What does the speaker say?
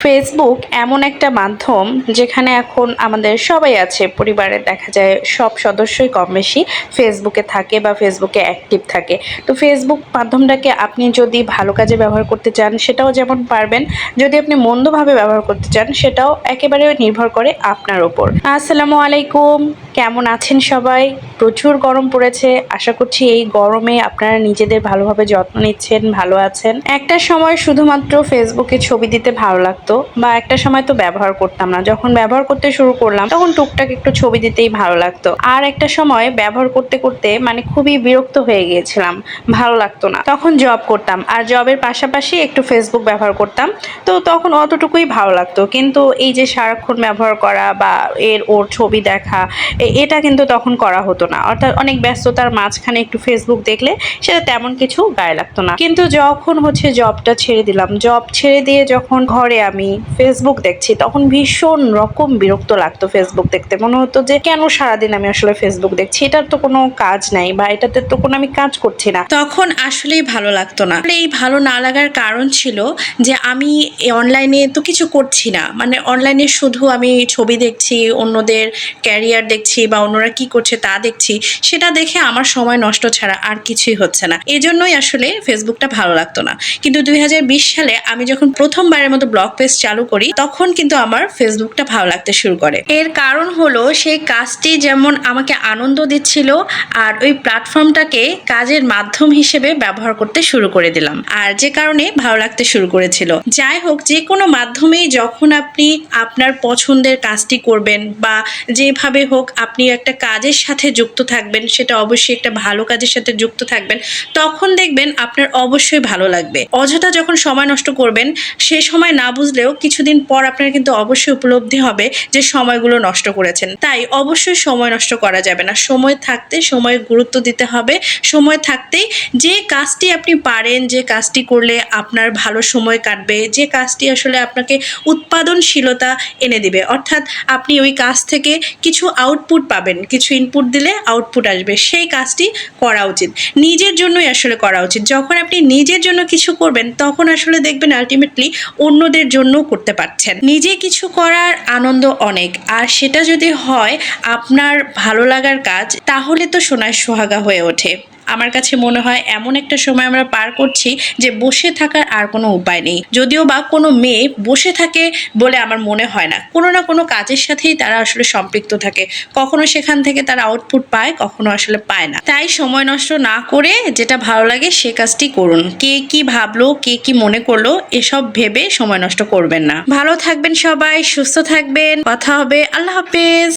Facebook এমন একটা মাধ্যম যেখানে এখন আমাদের সবাই আছে। পরিবারে দেখা যায় সব সদস্যই কম বেশি ফেসবুকে থাকে বা ফেসবুকে অ্যাক্টিভ থাকে। তো ফেসবুক মাধ্যমটাকে আপনি যদি ভালো কাজে ব্যবহার করতে চান, সেটাও যেমন পারবেন। যদি আপনি মন্দভাবে ব্যবহার করতে চান, সেটাও একেবারে নির্ভর করে আপনার ওপর আসসালামু আলাইকুম। কেমন আছেন সবাই? প্রচুর গরম পড়েছে। আশা করছি এই গরমে আপনারা নিজেদের ভালোভাবে যত্ন নিচ্ছেন, ভালো আছেন। একটা সময় শুধুমাত্র ফেসবুকে ছবি দিতে ভালো লাগতো বা একটা সময় তো ব্যবহার করতাম না। যখন ব্যবহার করতে শুরু করলাম, তখন টুকটাক একটু ছবি দিতেই ভালো লাগতো। আর একটা সময় ব্যবহার করতে করতে মানে খুবই বিরক্ত হয়ে গিয়েছিলাম। ভালো লাগতো না। তখন জব করতাম। আর জবের পাশাপাশি একটু ফেসবুক ব্যবহার করতাম। তো তখন অতটুকুই ভালো লাগতো। কিন্তু এই যে সারাক্ষণ ব্যবহার করা বা এর ওর ছবি দেখা এটা কিন্তু তখন করা হতো না। অর্থাৎ অনেক ব্যস্ততার মাঝখানে একটু ফেসবুক দেখলে সেটা তেমন কিছু গায়ে লাগতো না। কিন্তু যখন হচ্ছে জবটা ছেড়ে দিলাম জব ছেড়ে দিয়ে যখন ঘরে আমি ফেসবুক দেখছি, তখন ভীষণ রকম বিরক্ত লাগতো ফেসবুক দেখতে। মনে হতো যে, কেন সারাদিন আমি আসলে ফেসবুক দেখছি? এটার তো কোনো কাজ নাই বা এটাতে তো কোনো আমি কাজ করছি না। তখন আসলেই ভালো লাগতো না। এই ভালো না লাগার কারণ ছিল যে, আমি অনলাইনে তো কিছু করছি না। মানে অনলাইনে শুধু আমি ছবি দেখছি, অন্যদের ক্যারিয়ার দেখছি বা অন্যরা কি করছে তা দেখছি, সেটা দেখে আমার সময় নষ্ট ছাড়া আর কিছুই হচ্ছে না। এজন্যই আসলে ফেসবুকটা ভালো লাগতো না। কিন্তু দুই হাজার বিশ সালে আমি যখন প্রথমবারের মতো ব্লগ পেজ চালু করি, তখন কিন্তু আমার ফেসবুকটা ভালো লাগতে শুরু করে। এর কারণ হলো, সেই কাজটি যেমন আমাকে আনন্দ দিচ্ছিল, আর ওই প্ল্যাটফর্মটাকে কাজের মাধ্যম হিসেবে ব্যবহার করতে শুরু করে দিলাম। আর যে কারণে ভালো লাগতে শুরু করেছিল। যাই হোক, যে কোনো মাধ্যমেই যখন আপনি আপনার পছন্দের কাজটি করবেন বা যেভাবে হোক আপনি একটা কাজের সাথে যুক্ত থাকবেন, সেটা অবশ্যই একটা ভালো কাজের সাথে যুক্ত থাকবেন, তখন দেখবেন আপনার অবশ্যই ভালো লাগবে। অযথা যখন সময় নষ্ট করবেন, সে সময় না বুঝলেও কিছুদিন পর আপনার কিন্তু অবশ্যই উপলব্ধি হবে যে সময়গুলো নষ্ট করেছেন। তাই অবশ্যই সময় নষ্ট করা যাবে না। সময় থাকতে সময় গুরুত্ব দিতে হবে। সময় থাকতেই যে কাজটি আপনি পারেন, যে কাজটি করলে আপনার ভালো সময় কাটবে, যে কাজটি আসলে আপনাকে উৎপাদনশীলতা এনে দিবে। অর্থাৎ আপনি ওই কাজ থেকে কিছু আউটপুট পাবেন। কিছু ইনপুট দিলে আউটপুট আসবে। সেই কাজটি করা উচিত। নিজের জন্যই আসলে করা উচিত। যখন আপনি নিজের জন্য কিছু করবেন, তখন আসলে দেখবেন আলটিমেটলি অন্যদের জন্য করতে পারছেন। নিজে কিছু করার আনন্দ অনেক। আর সেটা যদি হয় আপনার ভালো লাগার কাজ, তাহলে তো সোনায় সোহাগা হয়ে ওঠে। আমার কাছে মনে হয় এমন একটা সময় আমরা পার করছি যে বসে থাকার আর কোনো উপায় নেই। যদিও বা কোনো মেয়ে বসে থাকে বলে আমার মনে হয় না। কোনো না কোনো কাজের সাথেই তারা আসলে সম্পৃক্ত থাকে। কখনো সেখান থেকে তারা আউটপুট পায়, কখনো আসলে পায় না। তাই সময় নষ্ট না করে যেটা ভালো লাগে সে কাজটি করুন। কে কি ভাবলো, কে কি মনে করল, এসব ভেবে সময় নষ্ট করবেন না। ভালো থাকবেন সবাই, সুস্থ থাকবেন। কথা হবে, আল্লাহ হাফেজ।